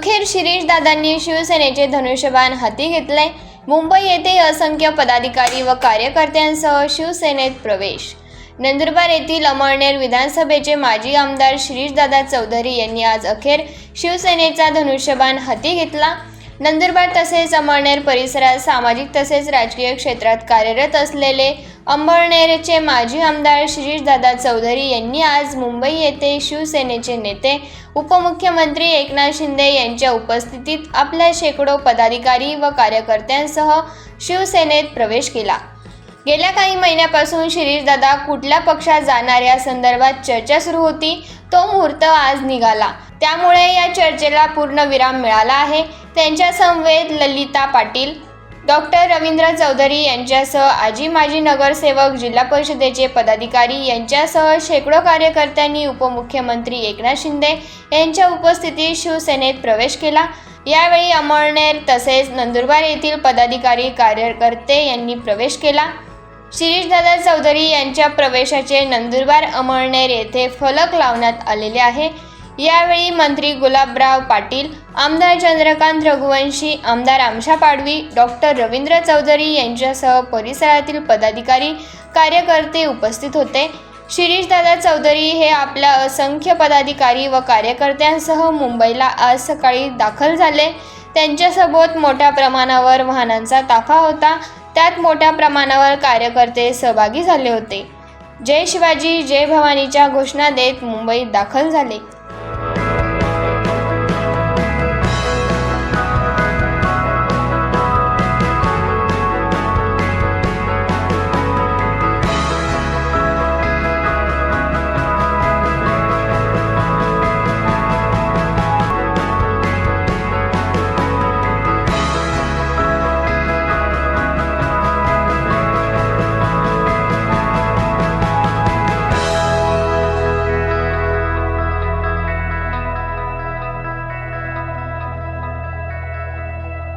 अखेर शिरीष दादांनी शिवसेनेचे धनुष्यबाण हाती घेतले मुंबई येथे असंख्य पदाधिकारी व कार्यकर्त्यांसह शिवसेनेत प्रवेश. नंदुरबार येथील अमळनेर विधानसभेचे माजी आमदार शिरीषदादा चौधरी यांनी आज अखेर शिवसेनेचा धनुष्यबाण हाती घेतला. नंदुरबार तसेच अमळनेर परिसरात सामाजिक तसेच राजकीय क्षेत्रात कार्यरत असलेले अंबळनेरचे माजी आमदार शिरीषदादा चौधरी यांनी आज मुंबई येथे शिवसेनेचे नेते उपमुख्यमंत्री एकनाथ शिंदे यांच्या उपस्थितीत आपल्या शेकडो पदाधिकारी व कार्यकर्त्यांसह शिवसेनेत प्रवेश केला. गेल्या काही महिन्यापासून शिरीषदादा कुठल्या पक्षात जाणार या संदर्भात चर्चा सुरू होती तो मुहूर्त आज निघाला. त्यामुळे या चर्चेला पूर्ण विराम मिळाला आहे. त्यांच्या समवेत ललिता पाटील डॉक्टर रवींद्र चौधरी यांच्यासह आजी माजी नगरसेवक जिल्हा परिषदेचे पदाधिकारी यांच्यासह शेकडो कार्यकर्त्यांनी उपमुख्यमंत्री एकनाथ शिंदे यांच्या उपस्थितीत शिवसेनेत प्रवेश केला. यावेळी अमळनेर तसेच नंदुरबार येथील पदाधिकारी कार्यकर्ते यांनी प्रवेश केला. शिरीषदादा चौधरी यांच्या प्रवेशाचे नंदुरबार अमळनेर येथे फलक लावण्यात आलेले आहे. यावेळी मंत्री गुलाबराव पाटील आमदार चंद्रकांत रघुवंशी आमदार आमशा पाडवी डॉक्टर रवींद्र चौधरी यांच्यासह परिसरातील पदाधिकारी कार्यकर्ते उपस्थित होते. शिरीषदादा चौधरी हे आपल्या असंख्य पदाधिकारी व कार्यकर्त्यांसह मुंबईला आज सकाळी दाखल झाले. त्यांच्यासोबत मोठ्या प्रमाणावर वाहनांचा ताफा होता. त्यात मोठ्या प्रमाणावर कार्यकर्ते सहभागी झाले होते. जय शिवाजी जय भवानीच्या घोषणा देत मुंबईत दाखल झाले.